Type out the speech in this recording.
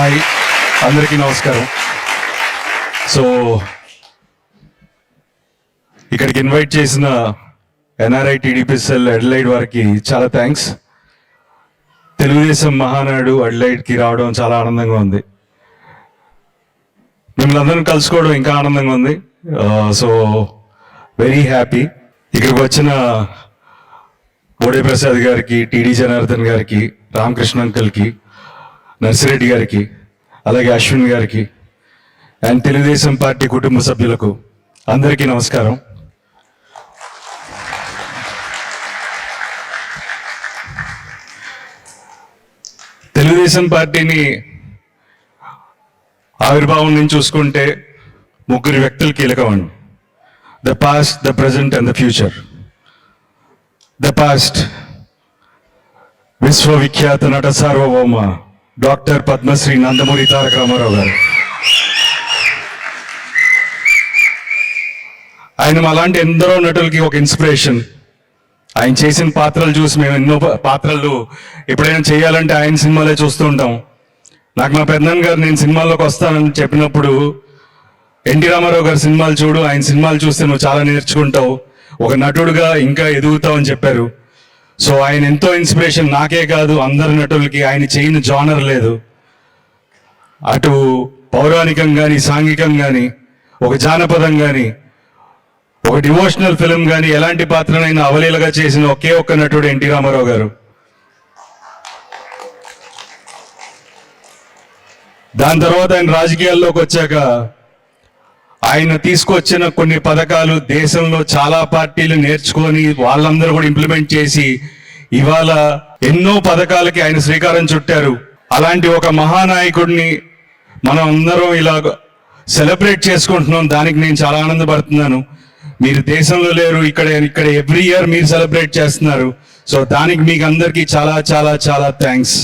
Hi. అందరికీ నమస్కారం. So ఇక్కడికి ఇన్వైట్ చేసిన ఎన్ఆర్ఐ టీడీపీఎస్ఎల్ అడ్లైడ్ వారికి చాలా థ్యాంక్స్. తెలుగుదేశం మహానాడు అడ్లైడ్కి రావడం చాలా ఆనందంగా ఉంది. మిమ్మల్ని అందరం కలుసుకోవడం ఇంకా ఆనందంగా ఉంది. సో వెరీ హ్యాపీ ఇక్కడికి వచ్చిన బోడే ప్రసాద్ గారికి టీడీ జనార్దన్ గారికి రామకృష్ణ అంకల్కి నర్సిరెడ్డి గారికి అలాగే అశ్విన్ గారికి అండ్ తెలుగుదేశం పార్టీ కుటుంబ సభ్యులకు అందరికీ నమస్కారం. తెలుగుదేశం పార్టీని ఆవిర్భావం నుంచి చూసుకుంటే ముగ్గురు వ్యక్తులు కీలకమండి. The past the present and the future the past విశ్వవిఖ్యాత నట సార్వభౌమ డాక్టర్ పద్మశ్రీ నందమూరి తారక రామారావు గారు. ఆయన అలాంటి ఎందరో నటులకి ఒక ఇన్స్పిరేషన్ ఆయన చేసిన పాత్రలు చూసి మేము ఎన్నో పాత్రలు ఎప్పుడైనా చేయాలంటే ఆయన సినిమాలే చూస్తూ ఉంటాం. నాకు మా పెద్దన్న గారు నేను సినిమాల్లోకి వస్తానని చెప్పినప్పుడు ఎన్టీ రామారావు గారి సినిమాలు చూడు ఆయన సినిమాలు చూస్తే నువ్వు చాలా నేర్చుకుంటావు. ఒక నటుడుగా ఇంకా ఎదుగుతావు అని చెప్పారు. సో ఆయన ఎంతో ఇన్స్పిరేషన్ నాకే కాదు అందరి నటులకి ఆయన చేయని జానర్ లేదు. అటు పౌరాణికం కానీ సాంఘికం కానీ ఒక జానపదం కానీ ఒక డివోషనల్ ఫిలిం కానీ ఎలాంటి పాత్రనైనా అవలీలగా చేసిన ఒకే ఒక్క నటుడు ఎన్టీ రామారావు గారు. దాని తర్వాత ఆయన రాజకీయాల్లోకి వచ్చాక ఆయన తీసుకొచ్చిన కొన్ని పథకాలు దేశంలో చాలా పార్టీలు నేర్చుకొని వాళ్ళందరూ కూడా ఇంప్లిమెంట్ చేసి ఇవాళ ఎన్నో పథకాలకి ఆయన శ్రీకారం చుట్టారు. అలాంటి ఒక మహానాయకుడిని మనం అందరం ఇలా సెలబ్రేట్ చేసుకుంటున్నాం. దానికి నేను చాలా ఆనందపడుతున్నాను. మీరు దేశంలో లేరు ఇక్కడ ఇక్కడ ఎవ్రీ ఇయర్ మీరు సెలబ్రేట్ చేస్తున్నారు. సో దానికి మీకు అందరికీ చాలా చాలా చాలా థ్యాంక్స్